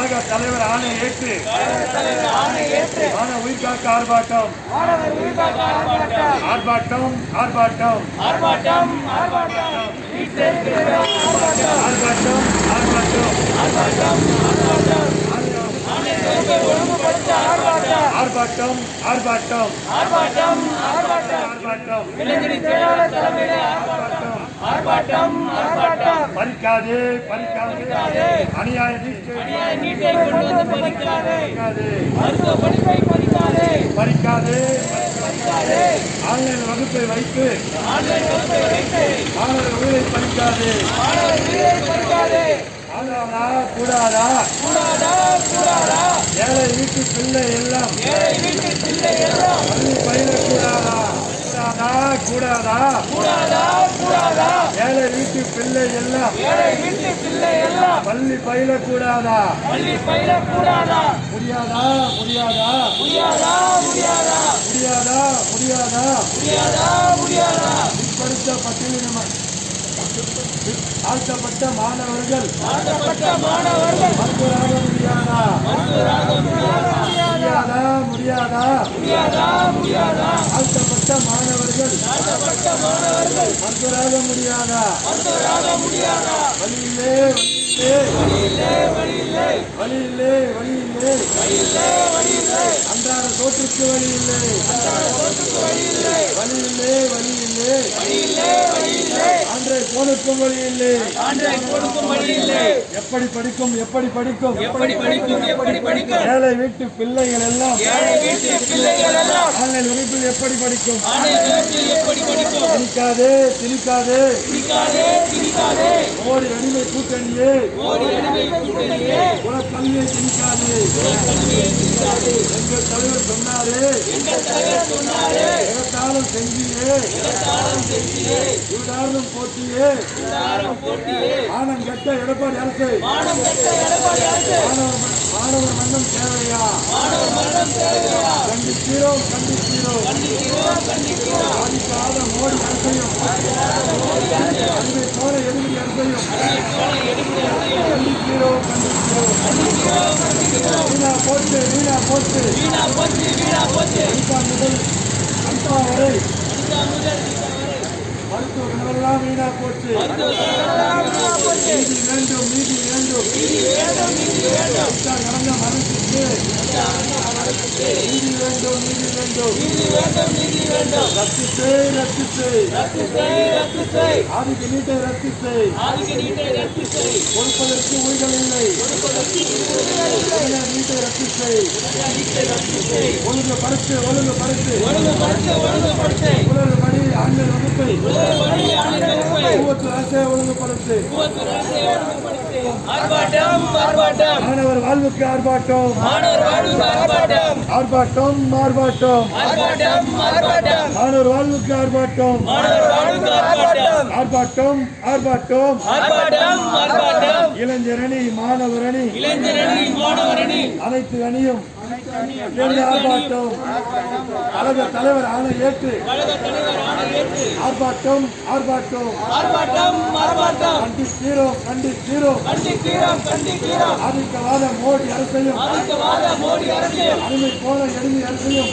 கழக தலைவர் ஆணை ஏற்று மாணவ உயிர்காக்க ஆர்ப்பாட்டம். ஆர்ப்பாட்டம் ஆர்ப்பாட்டம். ஆர்ப்பாட்டம் ஆர்ப்பாட்டம். ஆர்ப்பாட்டம் நீட் ஆர்ப்பாட்டம். ஆர்ப்பாட்டம் ஆர்ப்பாட்டம். ஆர்ப்பாட்டம் ஆர்ப்பாட்டம். பறிக்காதே பறிக்காதே. அநியாய நீட்டை அநியாய நீட்டை கொண்டு வந்து பறிக்காதே. மருத்துவ படிப்பை பறிக்காதே. பறிக்காதே. பறிக்காதே. ஆன்லைன் வகுப்பை வைத்து. ஆன்லைன் வகுப்பை வைத்து. மாணவர் உயிரை பறிக்காதே. மாணவர் உயிரை பறிக்காதே. ஆனாதா கூடாதா? கூடாதா கூடாதா? ஏழை வீட்டு பிள்ளை எல்லாம். ஏழை வீட்டு பிள்ளை எல்லாம். பயில கூடாதா? கூடாதா? பிள்ளை எல்லாம் வீட்டு பிள்ளை எல்லாம் பள்ளி பயில கூடாதா பள்ளி பயில கூடாதா முடியாதா? முடியாதா? முடியாதா? முடியாதா? முடியாதா முடியாதா முடியாதா முடியாதா பிற்படுத்த பட்டியலின தாழ்த்தப்பட்ட மாணவர்கள் தாழ்த்தப்பட்ட மாணவர்கள். மருத்துவராக முடியாதா? மருத்துவராக முடியாதா? முடியாதா? முடியாதா முடியாதா முடியாதா தாழ்த்தப்பட்ட மாணவர்கள். தாழ்த்தப்பட்ட மாணவர்கள் மருத்துவராக முடியாதா? மருத்துவராக வழியிலே வழியிலே வழியிலே வழியிலே வழியிலே வழியிலே வழியிலே அன்றாட சோற்றுக்கு வழியில்லை. அன்றாட சோற்றுக்கு வழியில்லை. வழியிலே வழியிலே வழியிலே வழியிலே வழியில்லை அன்றைய போனுக்கும் வழியில்லை ஆண்டை கொடுக்கும் வழியில்லை எப்படி படிக்கும் எப்படி படிக்கும்? எப்படி படிக்கும் எப்படி படிக்கும்? ஏழை வீட்டு பிள்ளைகள் எல்லாம். ஏழை வீட்டு பிள்ளைகள் எல்லாம். ஆன்லைன் வகுப்பில் எப்படி படிக்கும்? ஆணை வகுப்பில் எப்படி படிக்கும்? திணிக்காதே திணிக்காதே திணிக்காதே திணிக்காதே மோடி அடிமை கூட்டணியே. மோடி அடிமை கூட்டணியே. குலக்கல்வியை திணிக்காதே எங்கள் தலைவர் சொன்னாரே. எங்கள் தலைவர் சொன்னாரே. எகத்தாலும் செஞ்சியே. இடத்தாளம் செஞ்சியே போட்டியே. எல்லாரும் போட்டியே ஆனம் கெட்ட எடப்பாடி அரசு. கட்ட எடப்பாடி அரசு மாணவர் மாணவர் மன்னம் தேவையா மாணவர் மரணம் தேவையா? கண்டிக்கிறோம் கண்டிக்கிறோம். கண்டிக்கிறோம் கண்டிக்கிறோம் ஆதிக்காத மோடி அரசையும். அன்பை போல எதிரி அரசையும். கண்டிக்கிறோம் கண்டிக்கிறோம். வீணா போட்டு வீணா போச்சு. வீணா போச்சு வீணா போச்சு. சினிமா வரை மருத்துவமெல்லாம் வீணா போச்சு மீதி வேண்டும் மீதி வேண்டும் நடந்த மனசுக்கு மீதி வேண்டும் மீதி வேண்டும் மீதி வேண்டும் மீதி வேண்டும் ரத்து செய். ரத்து செய் ரத்து செய் ரத்து செய் ஆதிக்கு நீட்டை ரத்து செய். ஆதிக்கு நீட்டை கொடுப்பதற்கு உயிர்கள் இல்லை. கொடுப்பதற்கு வீட்டை ரத்து செய் ஒழுங்கு படுத்து ஒழுங்கு படுத்து ஒழுங்கு படுத்து ஒழுங்கு படுத்து உலக பணி ஆண்டு வகுப்பை ஒழுங்கு படுத்து ஆர்ப்பாட்டம் ஆர்ப்பாட்டம். மாணவர் வாழ்வுக்கு ஆர்ப்பாட்டம். மாணவர் வாழ்வுக்கு ஆர்ப்பாட்டம். ஆர்ப்பாட்டம் ஆர்ப்பாட்டம். ஆர்ப்பாட்டம் ஆர்ப்பாட்டம். மாணவர் வாழ்வுக்கு ஆர்ப்பாட்டம். மாணவர் வாழ்வுக்கு ஆர்ப்பாட்டம். ஆர்ப்பாட்டம் ஆர்ப்பாட்டம். ஆர்ப்பாட்டம் ஆர்ப்பாட்டம். இளைஞரணி மாணவரணி இளைஞரணி மாணவரணி அனைத்து அணியும் எங்கள் ஆர்ப்பாட்டம் கழக தலைவர் ஆணை ஏற்று. ஆர்ப்பாட்டம் ஆர்ப்பாட்டம். கண்டிக்கிறோம் சீரோ ஆதிக்கவாத மோடி அரசையும் அடிமை போல எளிமை அரசையும்.